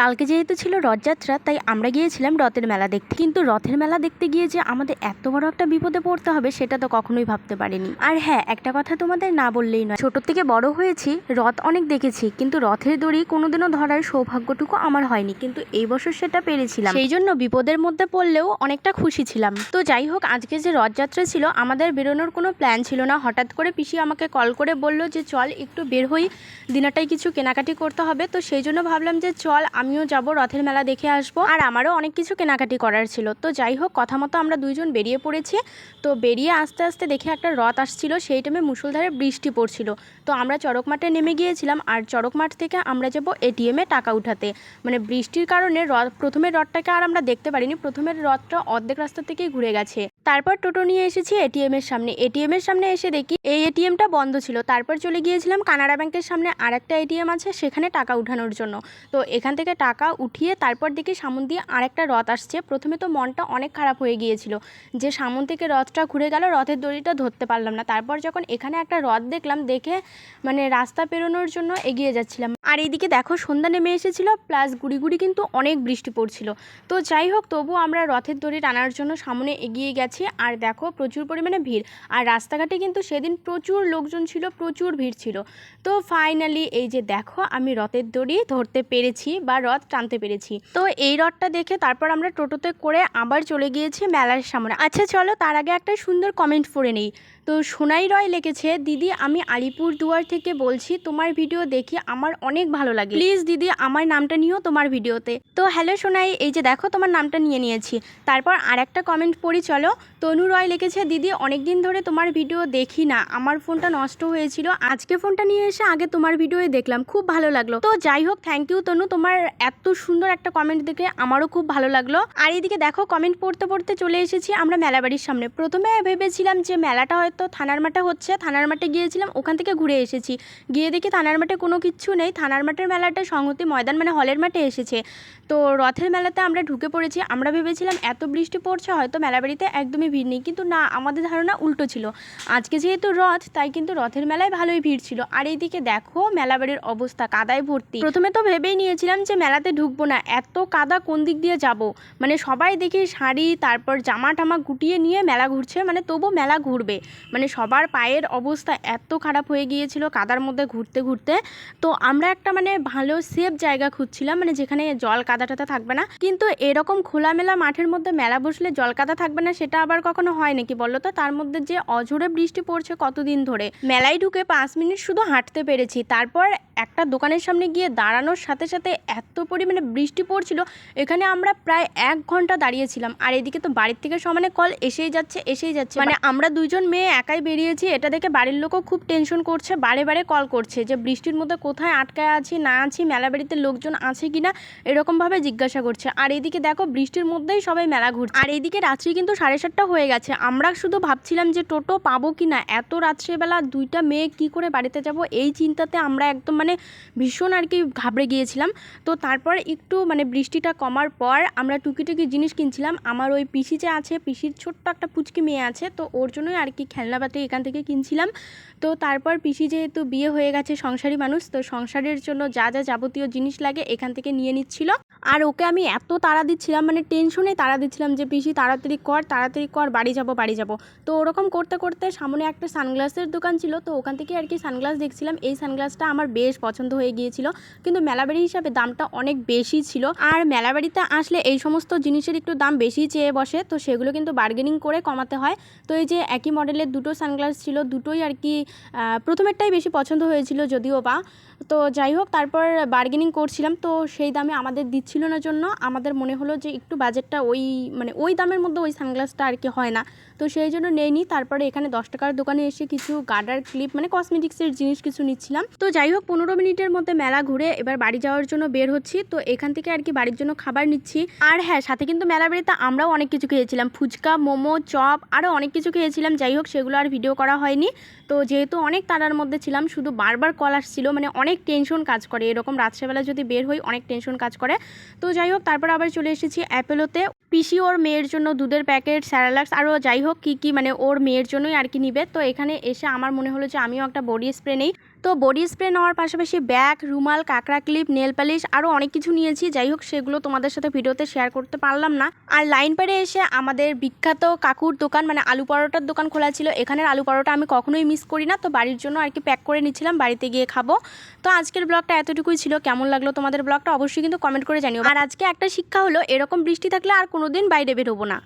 কালকে যেহেতু ছিল রথযাত্রা, তাই আমরা গিয়েছিলাম রথের মেলা দেখতে। কিন্তু রথের মেলা দেখতে গিয়ে যে আমাদের এত বড় একটা বিপদে পড়তে হবে, সেটা তো কখনোই ভাবতে পারিনি। আর হ্যাঁ একটা কথা তোমাদের না বললেই নয়। ছোট থেকে বড় হয়েছি, রথ অনেক দেখেছি, কিন্তু রথের দড়ি কোনোদিনও ধরার সৌভাগ্যটুকু আমার হয়নি। কিন্তু এই বছর সেটা পেরেছিলাম। সেই জন্য বিপদের মধ্যে পড়লেও অনেকটা খুশি ছিলাম। তো যাই হোক, আজকে যে রথযাত্রা ছিল, আমাদের বেরোনোর কোনো প্ল্যান ছিল না। হঠাৎ করে পিসি আমাকে কল করে বলল যে, চল একটু বের হই। দিনাটাই কিছু কেনাকাটি করতে হবে। তো সেই জন্য ভাবলাম যে, চল আমিও যাব, রথের মেলা দেখে আসব। আর আমারও অনেক কিছু কেনাকাটি করার ছিল। তো যাই হোক, কথা মতো আমরা দুইজন বেরিয়ে পড়েছি। তো বেরিয়ে আস্তে আস্তে দেখে একটা রথ আসছিল, সেই টাইমে মুসুলধারে বৃষ্টি পড়ছিল। তো আমরা চড়ক মাঠে নেমে গিয়েছিলাম, আর চড়ক মাঠ থেকে আমরা যাব এটিএমে টাকা উঠাতে। মানে বৃষ্টির কারণে রথ, প্রথমে রথটাকে আর আমরা দেখতে পারিনি, প্রথমের রথটা অর্ধেক রাস্তা থেকেই ঘুরে গেছে। তারপর টোটো নিয়ে এসেছি এটিএম এর সামনে। এটিএম এর সামনে এসে দেখি এই এটিএমটা বন্ধ ছিল। তারপর চলে গিয়েছিলাম কানাড়া ব্যাংকের সামনে আর একটা এটিএম আছে, সেখানে টাকা উঠানোর জন্য। তো এখান থেকে টাকা উঠিয়ে তারপর দেখি সামন দিয়ে আরেকটা রথ আসছে। প্রথমে তো মনটা অনেক খারাপ হয়ে গিয়েছিল যে সামন থেকে রথটা ঘুরে গেল, রথের দড়িটা ধরতে পারলাম না। তারপর যখন এখানে একটা রথ দেখলাম, দেখে মানে রাস্তা পেরোনোর জন্য এগিয়ে যাচ্ছিলাম। আর এইদিকে দেখো, সন্ধ্যা নেমে এসেছিল প্লাস গুড়ি গুড়ি কিন্তু অনেক বৃষ্টি পড়ছিল। তো যাই হোক তবু আমরা রথের দড়ি টানার জন্য সামনে এগিয়ে গেছি। আর দেখো, প্রচুর পরিমাণে ভিড়। আর রাস্তাঘাটে কিন্তু সেদিন প্রচুর লোকজন ছিল, প্রচুর ভিড় ছিল। তো ফাইনালি এই যে দেখো, আমি রথের দড়ি ধরতে পেরেছি বা রথ টানতে পেরেছি। তো এই রথটা দেখে তারপর আমরা টোটোতে করে আবার চলে গিয়েছি মেলার সামনে। আচ্ছা চলো, তার আগে একটা সুন্দর কমেন্ট পড়ে নেই। তো সোনাই রয় লিখেছে, দিদি, আমি আলিপুর দুয়ার থেকে বলছি, তোমার ভিডিও দেখি আমার অনেক ভালো লাগে। প্লিজ দিদি, আমার নামটা নিও তোমার ভিডিওতে। তো হ্যালো সোনাই, এই যে দেখো তোমার নামটা নিয়ে নিয়েছি। তারপর আর একটা কমেন্ট পড়ি, চলো। তনু রয় লিখেছে, দিদি অনেক দিন ধরে তোমার ভিডিও দেখি না, আমার ফোনটা নষ্ট হয়েছিল। আজকে ফোনটা নিয়ে এসে আগে তোমার ভিডিওয়ে দেখলাম, খুব ভালো লাগল। তো যাই হোক থ্যাংক ইউ তনু, তোমার এত সুন্দর একটা কমেন্ট দেখে আমারও খুব ভালো লাগল। আর এইদিকে দেখো কমেন্ট পড়তে পড়তে চলে এসেছি আমরা মেলাবাড়ির সামনে। প্রথমে ভেবেছিলাম যে মেলাটা হয়তো থানার মাঠে হচ্ছে, থানার মাঠে গিয়েছিলাম, ওখান থেকে ঘুরে এসেছি। গিয়ে দেখি থানার মাঠে কোনো কিচ্ছু নেই। থানার মাঠের মেলাটা সংহতি ময়দান মানে হলের মাঠে এসেছে। তো রথের মেলাতে আমরা ঢুকে পড়েছি। আমরা ভেবেছিলাম এত বৃষ্টি পড়ছে, হয়তো মেলাবাড়িতে একদমই ভিড় নেই। কিন্তু না, আমাদের ধারণা উল্টো ছিল। আজকে যেহেতু রথ, তাই কিন্তু রথের মেলায় ভালোই ভিড় ছিল। আর এইদিকে দেখো মেলাবাড়ির অবস্থা, কাদায় ভর্তি। প্রথমে তো ভেবেই নিয়েছিলাম যে মেলাতে ঢুকবো না, এত কাদা কোন দিক দিয়ে যাব? মানে সবাই দেখি শাড়ি, তারপর জামা টামা গুটিয়ে নিয়ে মেলা ঘুরছে মানে তবু মেলা ঘুরবে। মানে সবার পায়ের অবস্থা এত খারাপ হয়ে গিয়েছিল কাদার মধ্যে ঘুরতে ঘুরতে। তো আমরা একটা মানে ভালো সেফ জায়গা খুঁজছিলাম মানে যেখানে জল কাদা টাদা থাকবে না। কিন্তু এরকম খোলামেলা মাঠের মধ্যে মেলা বসলে জল কাদা থাকবে না, সেটা আবার কখনো হয় নাকি বলল তো? তার মধ্যে যে অঝোরে বৃষ্টি পড়ছে কতদিন ধরে। মেলায় ঢুকে পাঁচ মিনিট শুধু হাঁটতে পেরেছি। তারপর একটা দোকানের সামনে গিয়ে দাঁড়ানোর সাথে সাথে এত পরিমাণে বৃষ্টি পড়ছিল, এখানে আমরা প্রায় এক ঘণ্টা দাঁড়িয়েছিলাম। আর এদিকে তো বাড়ির থেকে সমানে কল এসেই যাচ্ছে এসেই যাচ্ছে। মানে আমরা দুইজন মেয়ে একাই বেরিয়েছি, এটা দেখে বাড়ির লোকও খুব টেনশন করছে, বারে বারে কল করছে যে বৃষ্টির মধ্যে কোথায় আটকায় আছি, না আছি, মেলা বাড়িতে লোকজন আছে কিনা এরকমভাবে জিজ্ঞাসা করছে। আর এদিকে দেখো বৃষ্টির মধ্যেই সবাই মেলা ঘুরছে। আর এইদিকে রাত্রি কিন্তু সাড়ে সাতটা হয়ে গেছে। আমরা শুধু ভাবছিলাম যে টোটো পাবো কি না এত রাত্রেবেলা দুইটা মেয়ে কি করে বাড়িতে যাব, এই চিন্তাতে আমরা একদম মানে ভীষণ আর কি ঘাবড়ে গিয়েছিলাম। তো তারপর একটু মানে বৃষ্টিটা কমার পর আমরা টুকিটুকি জিনিস কিনছিলাম। আমার ওই পিসি যে আছে, পিসির ছোট্ট একটা পুচকি মেয়ে আছে, তো ওর জন্যই আর কি খেলনাপাতি এখান থেকে কিনছিলাম। তো তারপর পিসি যেহেতু বিয়ে হয়ে গেছে সংসারী মানুষ, তো সংসারের জন্য যা যা যাবতীয় জিনিস লাগে এখান থেকে নিয়ে নিচ্ছিল। আর ওকে আমি এত তাড়া দিচ্ছিলাম মানে টেনশনে তাড়া দিচ্ছিলাম যে, পিসি, তাড়াতাড়ি কর তাড়াতাড়ি কর, বাড়ি যাব বাড়ি যাব। তো ওরকম করতে করতে সামনে একটা সানগ্লাসের দোকান ছিল, তো ওখান থেকে আর কি সানগ্লাস দেখছিলাম। এই সানগ্লাসটা আমার বেশ পছন্দ হয়ে গিয়েছিল। কিন্তু মেলাবাড়ি হিসাবে দামটা অনেক বেশি ছিল। আর মেলাবাড়িতে আসলে এই সমস্ত জিনিসের একটু দাম বেশি চেয়ে বসে। তো সেগুলো কিন্তু বার্গেনিং করে কমাতে হয়। তো এই যে একই মডেলের দুটো সানগ্লাস ছিল, দুটোই আর কি প্রথমেরটাই বেশি পছন্দ হয়েছিল যদিও বা। তো যাই হোক, তারপর বার্গেনিং করছিলাম। তো সেই দামে আমাদের দিচ্ছিল না জন্য আমাদের মনে হলো যে একটু বাজেটটা ওই মানে ওই দামের মধ্যে ওই সানগ্লাসটা আর কি হয় না। তো সেই জন্য নেইনি তারপরে এখানে দশ টাকার দোকানে এসে কিছু গার্ডার ক্লিপ মানে কসমেটিক্সের জিনিস কিছু নিচ্ছিলাম। তো যাই হোক পনেরো মিনিটের মধ্যে মেলা ঘুরে এবার বাড়ি যাওয়ার জন্য বের হচ্ছি। তো এখান থেকে আর কি বাড়ির জন্য খাবার নিচ্ছি। আর হ্যাঁ সাথে কিন্তু মেলা বাড়িতে আমরাও অনেক কিছু খেয়েছিলাম। ফুচকা, মোমো, চপ আরও অনেক কিছু খেয়েছিলাম। যাই হোক, সেগুলো আর ভিডিও করা হয়নি। তো যেহেতু অনেক তাড়ার মধ্যে ছিলাম, শুধু বারবার কল আসছিল মানে অনেক টেনশন কাজ করে। এরকম রাত্রেবেলা যদি বের হই, অনেক টেনশন কাজ করে। তো যাই হোক, তারপর আবার চলে এসেছি অ্যাপেলোতে। পিসি ওর মেয়ের জন্য দুধের প্যাকেট স্যারালাক্স আরও যাই হোক, কী কী মানে ওর মেয়ের জন্যই আর কি নিবে। তো এখানে এসে আমার মনে হলো যে আমিও একটা বডি স্প্রে নেই। তো বডি স্প্রে নেওয়ার পাশাপাশি ব্যাগ, রুমাল, কাঁকড়া ক্লিপ নেল পালিশ আরও অনেক কিছু নিয়েছি। যাই হোক, সেগুলো তোমাদের সাথে ভিডিওতে শেয়ার করতে পারলাম না। আর লাইন পারে এসে আমাদের বিখ্যাত কাকুর দোকান মানে আলু পরোটার দোকান খোলা ছিল। এখানের আলু পরোটা আমি কখনোই মিস করি না। তো বাড়ির জন্য আর কি প্যাক করে নিচ্ছিলাম, বাড়িতে গিয়ে খাব। তো আজকের ব্লগটা এতটুকুই ছিল। কেমন লাগল তোমাদের ব্লগটা অবশ্যই কিন্তু কমেন্ট করে জানিও। আর আজকে একটা শিক্ষা হলো, এরকম বৃষ্টি থাকলে আর কোনোদিন বাইরে বেরোবো না।